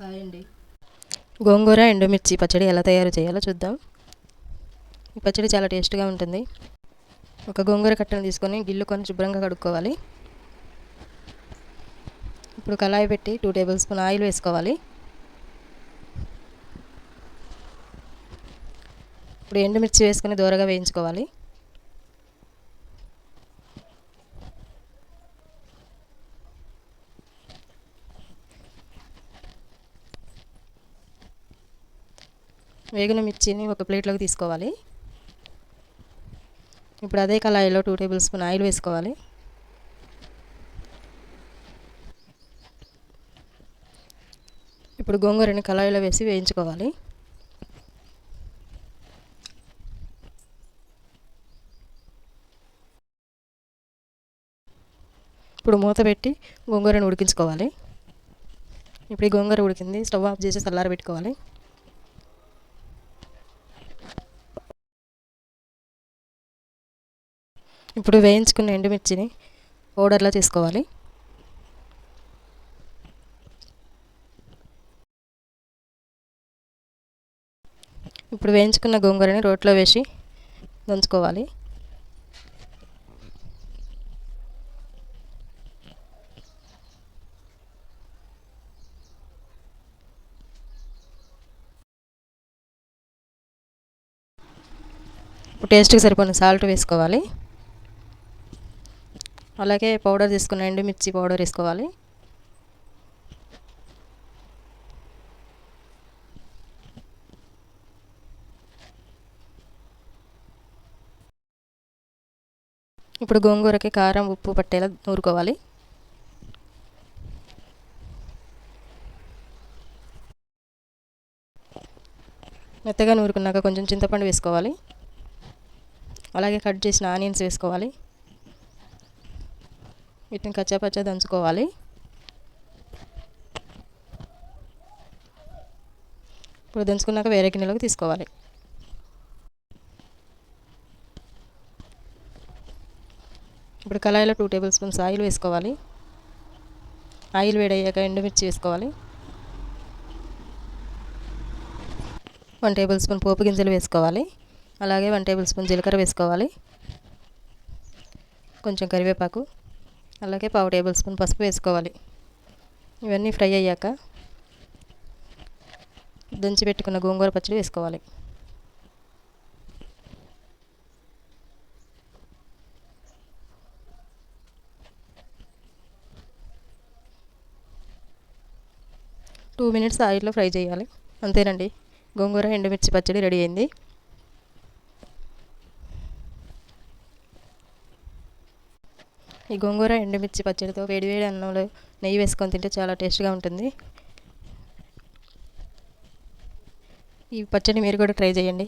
Hi అండి గోంగూర ఎండుమిర్చి పచ్చడి ఎలా తయారు చేయాలో చూద్దాం. ఈ పచ్చడి చాలా టేస్ట్గా ఉంటుంది. ఒక గోంగూర కట్టను తీసుకొని గిల్లు కొని శుభ్రంగా కడుక్కోవాలి. ఇప్పుడు కళాయి పెట్టి టూ టేబుల్ స్పూన్ ఆయిల్ వేసుకోవాలి. ఇప్పుడు ఎండుమిర్చి వేసుకొని దూరగా వేయించుకోవాలి. వేగిన మిర్చిని ఒక ప్లేట్లోకి తీసుకోవాలి. ఇప్పుడు అదే కళాయిలో టూ టేబుల్ స్పూన్ ఆయిల్ వేసుకోవాలి. ఇప్పుడు గోంగూరని కళాయిలో వేసి వేయించుకోవాలి. ఇప్పుడు మూత పెట్టి గోంగూరను ఉడికించుకోవాలి. ఇప్పుడు ఈ గోంగూర ఉడికింది స్టవ్ ఆఫ్ చేసి చల్లారబెట్టుకోవాలి. ఇప్పుడు వేయించుకున్న ఎండుమిర్చిని పౌడర్లో తీసుకోవాలి. ఇప్పుడు వేయించుకున్న గోంగూరని రోట్లో వేసి దంచుకోవాలి. ఇప్పుడు టేస్ట్కి సరిపోయిన సాల్ట్ వేసుకోవాలి. అలాగే పౌడర్ తీసుకున్న ఎండుమిర్చి పౌడర్ వేసుకోవాలి. ఇప్పుడు గోంగూరకి కారం ఉప్పు పట్టేలా నూరుకోవాలి. మెత్తగా నూరుకున్నాక కొంచెం చింతపండు వేసుకోవాలి. అలాగే కట్ చేసిన ఆనియన్స్ వేసుకోవాలి. వీటిని కచ్చాపచ్చా దంచుకోవాలి. ఇప్పుడు దంచుకున్నాక వేరే గిన్నెలోకి తీసుకోవాలి. ఇప్పుడు కళాయిలో టూ టేబుల్ స్పూన్స్ ఆయిల్ వేసుకోవాలి. ఆయిల్ వేడయ్యాక ఎండుమిర్చి వేసుకోవాలి. వన్ టేబుల్ స్పూన్ పోపు గింజలు వేసుకోవాలి. అలాగే వన్ టేబుల్ స్పూన్ జీలకర్ర వేసుకోవాలి. కొంచెం కరివేపాకు. అలాగే పావు టేబుల్ స్పూన్ పసుపు వేసుకోవాలి. ఇవన్నీ ఫ్రై అయ్యాక దంచి పెట్టుకున్న గోంగూర పచ్చడి వేసుకోవాలి. టూ మినిట్స్ ఆయిల్లో ఫ్రై చేయాలి. అంతేనండి. గోంగూర ఎండుమిర్చి పచ్చడి రెడీ అయింది. ఈ గోంగూర ఎండుమిర్చి పచ్చడితో వేడివేడి అన్నంలో నెయ్యి వేసుకొని తింటే చాలా టేస్ట్గా ఉంటుంది. ఈ పచ్చడి మీరు కూడా ట్రై చేయండి.